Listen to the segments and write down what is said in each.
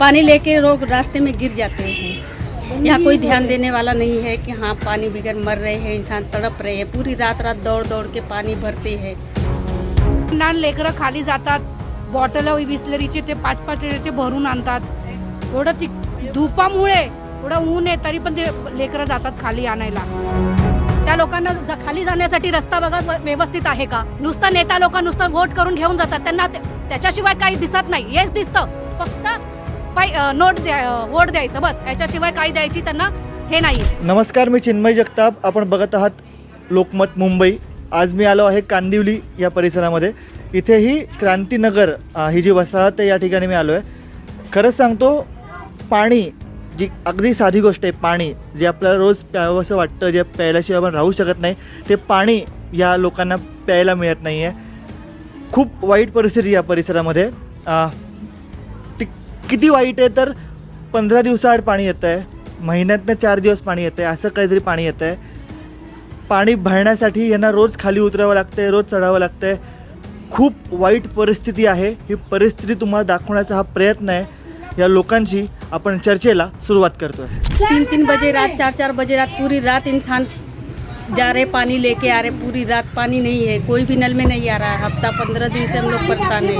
पानी लेके लोग रास्ते में गिर जाते हैं। यहाँ कोई ध्यान देने वाला नहीं है कि हाँ पानी बिगड़ मर रहे हैं इंसान तड़प रहे हैं। पूरी रात रात दौड़ दौड़ के पानी भरते हैं। लहान लेकरं खाली जातात बॉटल बिस्लरीचे ते पाच पाच लिटरचे भरून आणतात. एवढं ती धुपामुळे एवढं ऊन आहे तरी पण ते लेकरं जातात खाली आणायला. त्या लोकांना ज- खाली जाण्यासाठी रस्ता बघा व्यवस्थित आहे का? नुसतं नेता लोक नुसतं वोट करून घेऊन जातात. त्यांना त्याच्याशिवाय काही दिसत नाही. हेच दिसतं. फक्त पाय नोट द्या वोट द्यायचं बस. याच्याशिवाय काही द्यायची त्यांना हे नाही नमस्कार मी चिन्मय जगताप. आपण बघत आहात लोकमत मुंबई. आज मी आलो आहे कांदिवली या परिसरामध्ये. इथेही क्रांतीनगर ही जी वसाहत आहे या ठिकाणी मी आलो आहे खरंच सांगतो पाणी जी अगदी साधी गोष्ट आहे पाणी जे आपल्याला रोज प्यावंसं वाटतं जे प्यायल्याशिवाय आपण राहू शकत नाही ते पाणी या लोकांना प्यायला मिळत नाही आहे खूप वाईट परिस्थिती या परिसरामध्ये. किती वाईट आहे तर पंधरा दिवसाआड पाणी येतं आहे महिन्यातनं चार दिवस पाणी येतं आहे असं काहीतरी पाणी येतं आहे पाणी भरण्यासाठी यांना रोज खाली उतरावं लागतं आहे रोज चढावं लागतं आहे खूप वाईट परिस्थिती आहे. ही परिस्थिती तुम्हाला दाखवण्याचा हा प्रयत्न आहे. या लोकांशी आपण चर्चेला सुरुवात करतो आहे तीन तीन बजे रात चार चार बजे रात पूरी रात इंसान जा रहे पानी लेके आ रहे पूरी रात पानी नहीं है कोई भी नल में नहीं आ रहा है हफ्ता पंद्रह दिन से हम लोग परेशान हैं।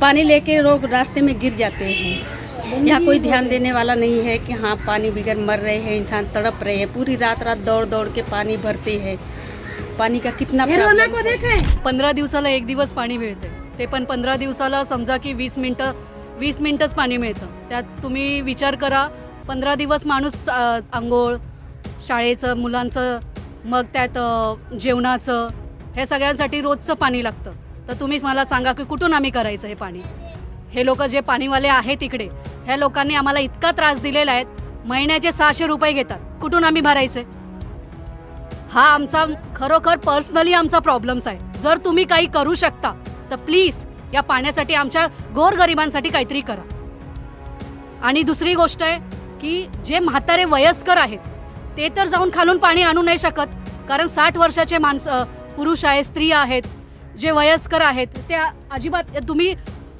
पानी लेके लोग रास्ते में गिर जाते हैं। यहाँ कोई ध्यान देने वाला नहीं है कि हाँ पानी बिगड़ मर रहे हैं इंसान तड़प रहे हैं। पूरी रात रात दौड़ दौड़ के पानी भरते हैं। पानी का कितना है। पंधरा दिवसाला एक दिवस पाणी मिळते। ते पण पंधरा दिवसाला समजा की वीस मिनटं वीस मिनटंच पाणी मिळतं. त्यात तुम्ही विचार करा पंधरा दिवस माणूस आंघोळ शाळेचं मुलांचं मग त्यात जेवणाचं हे सगळ्यांसाठी रोजचं पाणी लागतं. तर तुम्हीच मला सांगा की कुठून आम्ही करायचं हे पाणी? हे लोक जे पाणीवाले आहेत इकडे ह्या लोकांनी आम्हाला इतका त्रास दिलेला आहे महिन्याचे सहाशे रुपये घेतात. कुठून आम्ही भरायचे? हा आमचा खरोखर पर्सनली आमचा प्रॉब्लेम्स आहे. जर तुम्ही काही करू शकता तर प्लीज या पाण्यासाठी आमच्या गोरगरिबांसाठी काहीतरी करा. आणि दुसरी गोष्ट आहे की जे म्हातारे वयस्कर आहेत ते तर जाऊन खालून पाणी आणू नाही शकत कारण साठ वर्षाचे माणसं पुरुष आहे स्त्री आहेत जे वयस्कर आहेत त्या अजिबात तुम्ही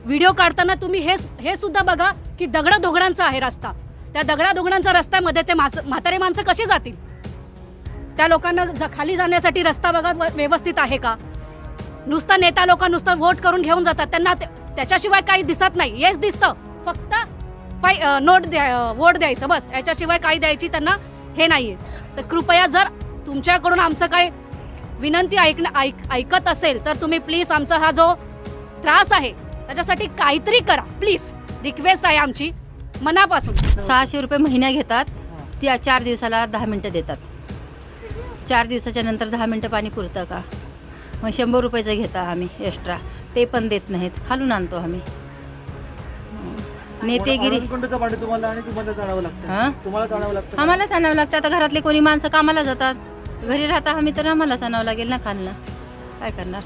व्हिडिओ काढताना तुम्ही हे हे सुद्धा बघा की दगडा दोघडांचा आहे रस्ता. त्या दगडा दोघडांचा रस्त्यामध्ये ते मास- म्हातारे माणसं कशी जातील? त्या लोकांना ज- खाली जाण्यासाठी रस्ता बघा व- व्यवस्थित आहे का? नुसतं नेता लोक नुसतं वोट करून घेऊन जातात. त्यांना त्याच्याशिवाय काही दिसत नाही. हेच दिसतं. फक्त पाय नोट द्या वोट द्यायचं बस. याच्याशिवाय काही द्यायची त्यांना हे नाहीये. तर कृपया जर तुमच्याकडून आमचं काही विनंती ऐक ऐक ऐकत असेल तर तुम्ही प्लीज आमचा हा जो त्रास आहे त्याच्यासाठी काहीतरी करा. प्लीज रिक्वेस्ट आहे आमची. मनापासून. सहाशे रुपये महिन्या घेतात ती चार दिवसाला दहा मिनटं देतात. चार दिवसाच्या नंतर दहा मिनटं पाणी पुरतं का? मग शंभर रुपयाचं घेता आम्ही एक्स्ट्रा ते पण देत नाहीत खालून आणतो आम्ही. नेतेगिरी कोणतं पाणी तुम्हाला आणि तुम्हाला जाणावं लागतं? तुम्हाला जाणावं लागतं आम्हालाच आणावं लागतं. आता घरातले कोणी माणसं कामाला जातात. घरी राहता आम्ही तर आम्हालाच आणावं लागेल ना खालनं. काय करणार?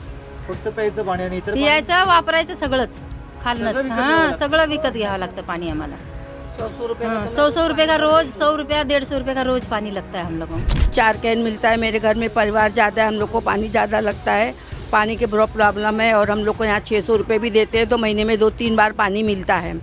फक्त प्यायचं पाणी आणि इतर पाणी- पियायचं वापरायचं सगळंच. खालनंच. सगळं विकत हां लागतं. सगळं विकत घ्यावं लागतं पाणी आम्हाला. सौ सौ रुपये हाँ, सौ सौ रुपये का रोज सौ रुपया डेढ़ सौ रुपये का रोज पानी लगता है हम लोगों को. चार कैन मिलता है मेरे घर में परिवार ज़्यादा है हम लोग को पानी ज़्यादा लगता है। पानी की बहुत प्रॉब्लम है और हम लोग को यहाँ छः सौ रुपये भी देते हैं तो महीने में दो तीन बार पानी मिलता है।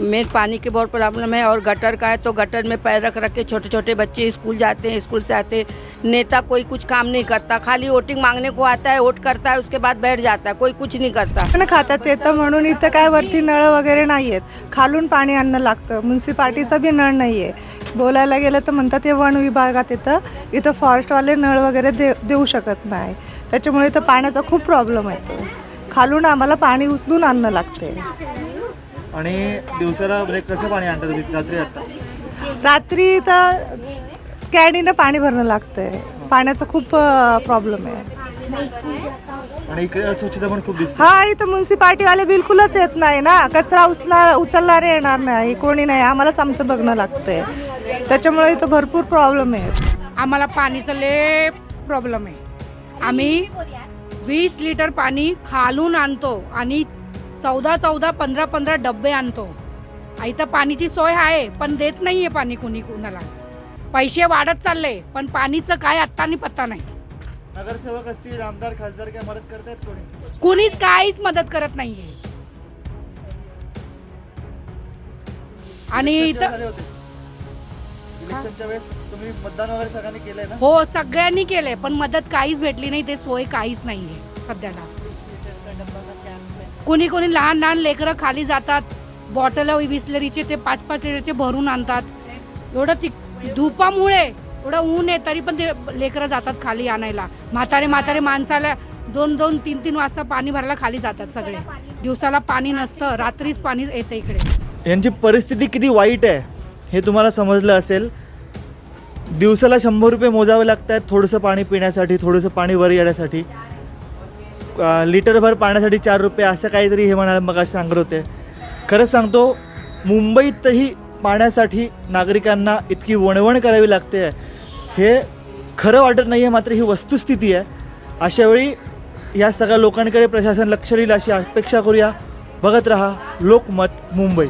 मेन पानी की बहुत प्रॉब्लम है और गटर का है तो गटर में पैर रख रख के छोटे छोटे बच्चे स्कूल जाते हैं स्कूल से आते हैं। नेता कोई कुछ काम नहीं करता खाली वोटिंग मांगने को आता है वोट करता है उसके बाद बैठ जाता है कोई कुछ नहीं करता। पण ते येतं म्हणून इथं काय वरती नळ वगैरे नाही आहेत खालून पाणी आणणं लागतं. म्युन्सिपाल्टीचा बी नळ नाही आहे बोलायला गेलं तर म्हणतात ते वन विभागात येतं इथं फॉरेस्टवाले नळ वगैरे दे देऊ शकत नाही. त्याच्यामुळे इथं पाण्याचा खूप प्रॉब्लेम येतो. खालून आम्हाला पाणी उचलून आणणं लागते आणि दिवसाला म्हणजे कसं पाणी आणतात तुम्ही? रात्री आता रात्री इथं कॅडीनं पाणी भरणं लागतंय. पाण्याचा खूप प्रॉब्लेम आहे. आणि इकडे अस्वच्छता पण खूप दिसते. हा इथं म्युन्सिपाल्टीवाले बिलकुलच येत नाही ना. कचरा उचला उचलणारे येणार नाही. कोणी नाही. आम्हालाच आमचं बघणं लागतंय. त्याच्यामुळे इथं भरपूर प्रॉब्लेम आहे आम्हाला पाणीचं लय प्रॉब्लेम आहे. आम्ही वीस लिटर पाणी खालून आणतो आणि चौदा चौदा पंधरा पंधरा डब्बे आणतो. इथं पाणीची सोय आहे पण देत नाहीये पाणी कुणी कुणाला पैसे वाढत चालले पण पाणीचं काय आत्ता पत्ता नाही. नगरसेवक असतील आमदार खासदार काय मदत करतायत कोणी? कुणीच काहीच मदत करत नाहीये. आणि इथं झाले होते. इलेक्शनच्या वेळेस तुम्ही मतदान वगैरे सगळ्यांनी केलंय ना? हो सगळ्यांनी केलंय पण मदत काहीच भेटली नाही ते सोय काहीच नाहीये सध्याला. कोणी कोणी लहान लहान लेकरं खाली जातात बॉटल बिस्लरीचे ते पाच पाच लिटरचे भरून आणतात. एवढं ती धुपामुळे एवढं ऊन आहे तरी पण ते लेकरं जातात खाली आणायला. म्हातारे म्हातारे माणसाला दोन दोन तीन तीन वाजता पाणी भरायला खाली जातात सगळे. दिवसाला पाणी नसतं रात्रीच पाणी येतं इकडे. यांची परिस्थिती किती वाईट आहे हे तुम्हाला समजलं असेल. दिवसाला शंभर रुपये मोजावे लागत आहेत थोडंसं पाणी पिण्यासाठी थोडंसं पाणी वर येण्यासाठी. लिटरभर पाण्यासाठी चार रुपये असं काहीतरी हे म्हणाले मग सांगत होते. खरंच सांगतो मुंबईतही पाण्यासाठी नागरिकांना इतकी वणवण करावी लागते. हे खरं वाटत नाही आहे मात्र ही वस्तुस्थिती आहे. अशावेळी या सगळ्या लोकांकडे प्रशासन लक्ष देईल अशी अपेक्षा करूया. बघत रहा लोकमत मुंबई.